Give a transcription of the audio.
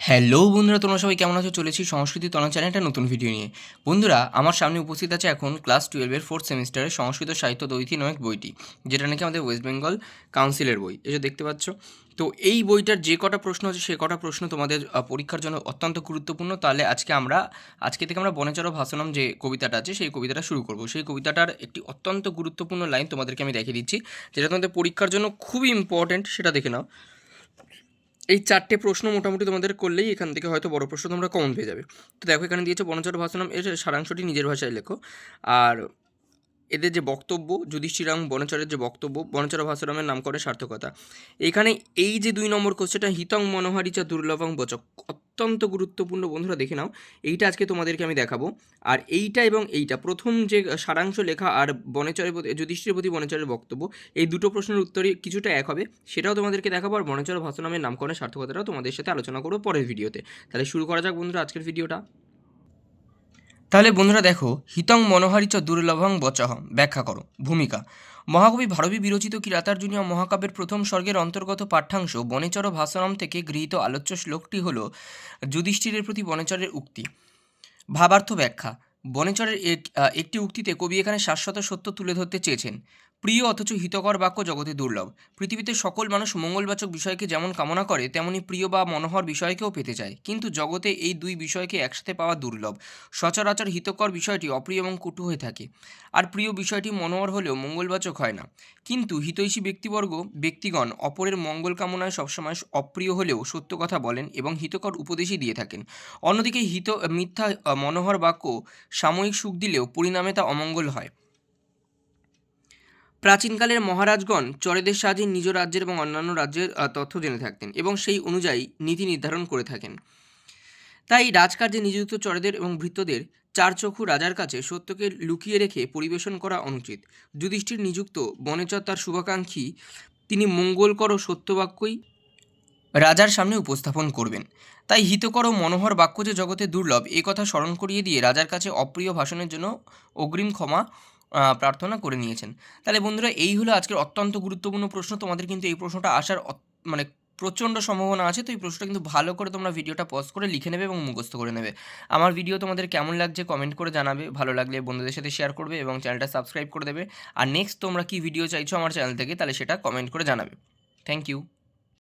Hello বন্ধুরা, তোমরা সবাই কেমন আছো? চলেছি সংস্কৃতি তনা চ্যানেল একটা নতুন ভিডিও নিয়ে। বন্ধুরা, আমার সামনে উপস্থিত আছে এখন ক্লাস টুয়েলভের ফোর্থ সেমিস্টারের সংস্কৃত সাহিত্য দৈথি নয় বইটি, যেটা নাকি আমাদের ওয়েস্ট বেঙ্গল কাউন্সিলের বই। যে দেখতে পাচ্ছ, তো এই বইটার যে কটা প্রশ্ন আছে, সে কটা প্রশ্ন তোমাদের পরীক্ষার জন্য অত্যন্ত গুরুত্বপূর্ণ। তাহলে আজকে আমরা, আজকে থেকে আমরা বনেচর ভাষণম যে কবিতাটা আছে, সেই কবিতাটা শুরু করব। সেই কবিতাটার একটি অত্যন্ত গুরুত্বপূর্ণ লাইন তোমাদেরকে আমি দেখিয়ে দিচ্ছি, যেটা তোমাদের পরীক্ষার জন্য খুবই ইম্পর্ট্যান্ট সেটা দেখে নাও। এই চারটে প্রশ্ন মোটামুটি তোমাদের করলেই এখান থেকে হয়তো বড় প্রশ্ন তোমরা কমন পেয়ে যাবে। তো দেখো, এখানে দিয়েছে বনচর ভাষণম এর সারাংশটি নিজের ভাষায় লেখো। আর এদের যে বক্তব্য, যুধিষ্ঠিরাম বনচরের যে বক্তব্য, বনচর ভাষণমের নাম করে সার্থকতা। এখানে এই যে দুই নম্বর কোশ্চেনটা হিতং মনোহারিচা দুর্লভং বচক। অত্যন্ত গুরুত্বপূর্ণ বন্ধুরা দেখে নাও। এইটা আজকে তোমাদেরকে আমি দেখাবো। আর এইটা এবং এইটা, প্রথম যে সারাংশ লেখা আর বনেচরের প্রতি যুধিষ্ঠির প্রতি বনেচরের বক্তব্য, এই দুটো প্রশ্নের উত্তরই কিছুটা এক হবে। সেটাও তোমাদেরকে দেখাবো আর বনেচর ভাষণামের নামকরণের সার্থকতাটাও তোমাদের সাথে আলোচনা করব পরের ভিডিওতে। তাহলে শুরু করা যাক বন্ধুরা আজকের ভিডিওটা। তাহলে বন্ধুরা দেখো, হিতং মনোহারিচ দুর্লভং বচহ, ব্যাখ্যা করো, ভূমিকা। মহাকবি ভারবী বিরচিত কিরাতার্জুনীয় মহাকাব্যের প্রথম স্বর্গের অন্তর্গত পাঠ্যাংশ বনেচর ভাসনম থেকে গৃহীত আলোচ্য শ্লোকটি হল, যুধিষ্ঠিরের প্রতি বনেচরের উক্তি। ভাবার্থ ব্যাখ্যা, বনেচরের একটি উক্তিতে কবি এখানে শাশ্বত সত্য তুলে ধরতে চেয়েছেন। প্রিয় অথচ হিতকর বাক্য জগতে দুর্লভ। পৃথিবীতে সকল মানুষ মঙ্গলবাচক বিষয়কে যেমন কামনা করে, তেমনি প্রিয় বা মনোহর বিষয়কেও পেতে চায়। কিন্তু জগতে এই দুই বিষয়কে একসাথে পাওয়া দুর্লভ। সচরাচর হিতকর বিষয়টি অপ্রিয় এবং কটু হয়ে থাকে। আর প্রিয় বিষয়টি মনোহর হলেও মঙ্গলবাচক হয় না। কিন্তু হিতৈষী ব্যক্তিবর্গ, ব্যক্তিগণ অপরের মঙ্গল কামনায় সবসময় অপ্রিয় হলেও সত্য কথা বলেন এবং হিতকর উপদেশই দিয়ে থাকেন। অন্যদিকে হিত, মিথ্যা, মনোহর বাক্য সাময়িক সুখ দিলেও পরিণামে তা অমঙ্গল হয়। প্রাচীনকালের মহারাজগণ চরেদের সাহায্যে নিজ রাজ্যের এবং অন্যান্য রাজ্যের তথ্য জেনে থাকতেন এবং সেই অনুযায়ী নীতি নির্ধারণ করে থাকেন। তাই রাজকার্যে নিযুক্ত চরেদের এবং ভৃত্যদের চার চক্ষু রাজার কাছে সত্যকে লুকিয়ে রেখে পরিবেশন করা অনুচিত। যুধিষ্ঠির নিযুক্ত বনেচর তার শুভাকাঙ্ক্ষী, তিনি মঙ্গলকর ও সত্যবাক্যই রাজার সামনে উপস্থাপন করবেন। তাই হিতকর ও মনোহর বাক্য যে জগতে দুর্লভ, এ কথা স্মরণ করিয়ে দিয়ে রাজার কাছে অপ্রিয় ভাষণের জন্য অগ্রিম ক্ষমা প্রার্থনা করে নিয়েছেন। তাহলে বন্ধুরা, এই হলো আজকের অত্যন্ত গুরুত্বপূর্ণ প্রশ্ন। তোমাদের কিন্তু এই প্রশ্নটা আসার মানে প্রচণ্ড সম্ভাবনা আছে, তো এই প্রশ্নটা কিন্তু ভালো করে তোমরা ভিডিওটা পজ করে লিখে নেবে এবং মুখস্থ করে নেবে। আমার ভিডিও তোমাদের কেমন লাগছে কমেন্ট করে জানাবে। ভালো লাগলে বন্ধুদের সাথে শেয়ার করবে এবং চ্যানেলটা সাবস্ক্রাইব করে দেবে। আর নেক্সট তোমরা কি ভিডিও চাইছো আমার চ্যানেল থেকে, তাহলে সেটা কমেন্ট করে জানাবে। Thank you